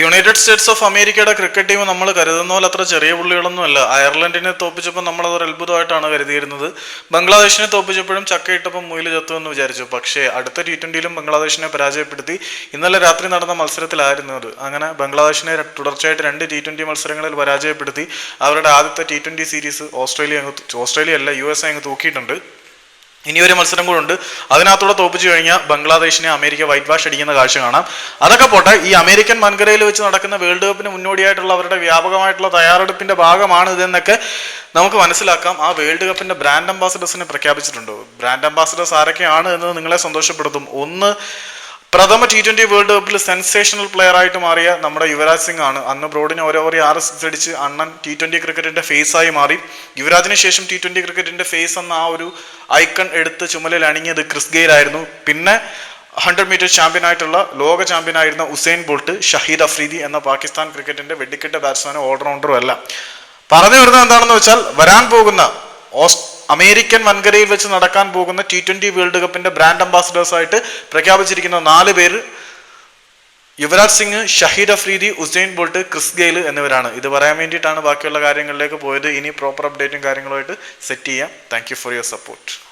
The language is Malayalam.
യുണൈറ്റഡ് സ്റ്റേറ്റ്സ് ഓഫ് അമേരിക്കയുടെ ക്രിക്കറ്റ് ടീം നമ്മൾ കരുതുന്ന പോലെ അത്ര ചെറിയ പുള്ളികളൊന്നുമല്ല അയർലൻഡിനെ തോപ്പിച്ചപ്പോൾ നമ്മൾ ഒരു അത്ഭുതമായിട്ടാണ് കരുതിയിരുന്നത്. ബംഗ്ലാദേശിനെ തോപ്പിച്ചപ്പോഴും ചക്കയിട്ടപ്പോൾ മുയിൽ ചത്തു എന്ന് വിചാരിച്ചു. പക്ഷേ അടുത്ത ടി ട്വന്റിയിലും ബംഗ്ലാദേശിനെ പരാജയപ്പെടുത്തി. ഇന്നലെ രാത്രി നടന്ന മത്സരത്തിലായിരുന്നു അത്. അങ്ങനെ ബംഗ്ലാദേശിനെ തുടർച്ചയായിട്ട് രണ്ട് ടി ട്വന്റി മത്സരങ്ങളിൽ പരാജയപ്പെടുത്തി. അവരുടെ ആദ്യത്തെ T twenty series Australia Australia അല്ല യു എസ് അങ്ങ് തൂക്കിയിട്ടുണ്ട്. ഇനി ഒരു മത്സരം കൂടെ ഉണ്ട്. അതിനകത്തൂടെ തോപ്പിച്ചു കഴിഞ്ഞാൽ ബംഗ്ലാദേശിനെ അമേരിക്ക വൈറ്റ് വാഷ് അടിക്കുന്ന കാഴ്ച കാണാം. അതൊക്കെ പോട്ടെ ഈ അമേരിക്കൻ വൻകരയിൽ വെച്ച് നടക്കുന്ന വേൾഡ് കപ്പിന് മുന്നോടിയായിട്ടുള്ള അവരുടെ വ്യാപകമായിട്ടുള്ള തയ്യാറെടുപ്പിന്റെ ഭാഗമാണ് ഇതെന്നൊക്കെ നമുക്ക് മനസ്സിലാക്കാം. ആ വേൾഡ് കപ്പിന്റെ ബ്രാൻഡ് അംബാസിഡേഴ്സിനെ പ്രഖ്യാപിച്ചിട്ടുണ്ട്? ബ്രാൻഡ് അംബാസിഡേഴ്സ് ആരൊക്കെയാണ് എന്നത് നിങ്ങളെ സന്തോഷപ്പെടുത്തും. ഒന്ന് പ്രഥമ ടി ട്വന്റി വേൾഡ് കപ്പിൽ സെൻസേഷണൽ പ്ലെയർ ആയിട്ട് മാറിയ നമ്മുടെ യുവരാജ് സിംഗ് ആണ്. അന്ന് ബ്രോഡിന് ഓരോ ആറ് സിക്സ് അടിച്ച് അണ്ണൻ ടി ട്വന്റി ക്രിക്കറ്റിന്റെ ഫേസ് ആയി മാറി. യുവരാജിന് ശേഷം ടി ട്വന്റി ക്രിക്കറ്റിന്റെ ഫേസ് എന്ന ആ ഒരു ഐക്കൺ എടുത്ത് ചുമലിൽ അണിഞ്ഞത് ക്രിസ് ഗെയിൽ ആയിരുന്നു. പിന്നെ ഹൺഡ്രഡ് മീറ്റർ ചാമ്പ്യൻ ആയിട്ടുള്ള ലോക ചാമ്പ്യൻ ആയിരുന്ന ഹുസൈൻ ബോൾട്ട് ഷഹീദ് അഫ്രീദി എന്ന പാകിസ്ഥാൻ ക്രിക്കറ്റിന്റെ വെടിക്കെട്ട് ബാറ്റ്സ്മാനും ഓൾറൗണ്ടറും അല്ല. പറഞ്ഞു വരുന്നത് എന്താണെന്ന് വെച്ചാൽ വരാൻ പോകുന്ന ഓസ് അമേരിക്കൻ വൻകരയിൽ വെച്ച് നടക്കാൻ പോകുന്ന ടി ട്വന്റി വേൾഡ് കപ്പിന്റെ ബ്രാൻഡ് അംബാസിഡേഴ്സായിട്ട് പ്രഖ്യാപിച്ചിരിക്കുന്ന നാല് പേര് Yuvraj Singh Shahid Afridi Usain Bolt Chris Gayle എന്നിവരാണ്. ഇത് പറയാൻ വേണ്ടിയിട്ടാണ് ബാക്കിയുള്ള കാര്യങ്ങളിലേക്ക് പോയത്. ഇനി പ്രോപ്പർ അപ്ഡേറ്റും കാര്യങ്ങളുമായിട്ട് സെറ്റ് ചെയ്യാം. Thank for your support